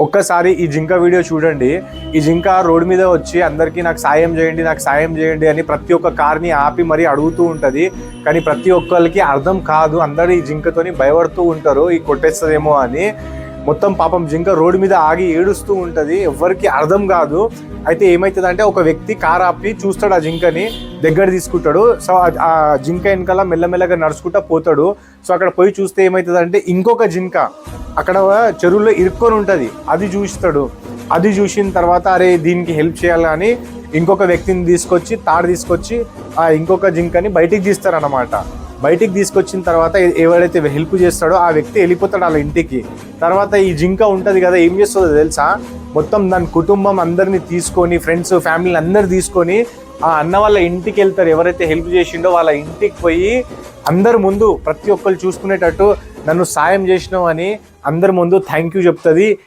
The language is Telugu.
ఒక్కసారి ఈ జింక వీడియో చూడండి. ఈ జింక రోడ్డు మీద వచ్చి అందరికీ నాకు సాయం చేయండి నాకు సాయం చేయండి అని ప్రతి ఒక్క కార్ని ఆపి మరీ అడుగుతూ ఉంటుంది. కానీ ప్రతి ఒక్కరికి అర్థం కాదు అందరు ఈ జింకతోని భయపడుతూ ఉంటారు ఈ కొట్టేస్తుందేమో అని. మొత్తం పాపం జింక రోడ్డు మీద ఆగి ఏడుస్తూ ఉంటుంది ఎవ్వరికి అర్థం కాదు. అయితే ఏమవుతుందంటే ఒక వ్యక్తి కార్ ఆపి చూస్తాడు ఆ జింకని దగ్గర తీసుకుంటాడు. సో ఆ- ఆ జింక వెనకాల మెల్లమెల్లగా నడుచుకుంటా పోతాడు. సో అక్కడ పోయి చూస్తే ఏమవుతుందంటే ఇంకొక జింక. అక్కడ చెరువులో ఇరుక్కొని ఉంటుంది. అది చూస్తాడు. అది చూసిన తర్వాత అరే దీనికి హెల్ప్ చేయాలని ఇంకొక వ్యక్తిని తీసుకొచ్చి తాడు తీసుకొచ్చి ఆ ఇంకొక జింకని బయటికి తీస్తారన్నమాట. బయటికి తీసుకొచ్చిన తర్వాత ఎవరైతే హెల్ప్ చేస్తాడో ఆ వ్యక్తి వెళ్ళిపోతాడు వాళ్ళ ఇంటికి. తర్వాత ఈ జింక ఉంటుంది కదా ఏం చేస్తుందో తెలుసా? మొత్తం దాని కుటుంబం అందరిని తీసుకొని ఫ్రెండ్స్ ఫ్యామిలీని అందరు తీసుకొని ఆ అన్న వాళ్ళ ఇంటికి వెళ్తారు. ఎవరైతే హెల్ప్ చేసిండో వాళ్ళ ఇంటికి పోయి అందరు ముందు ప్రతి ఒక్కరు చూసుకునేటట్టు నన్ను సాయం చేసినావు అని అందరి ముందు థ్యాంక్ యూ చెప్తుంది.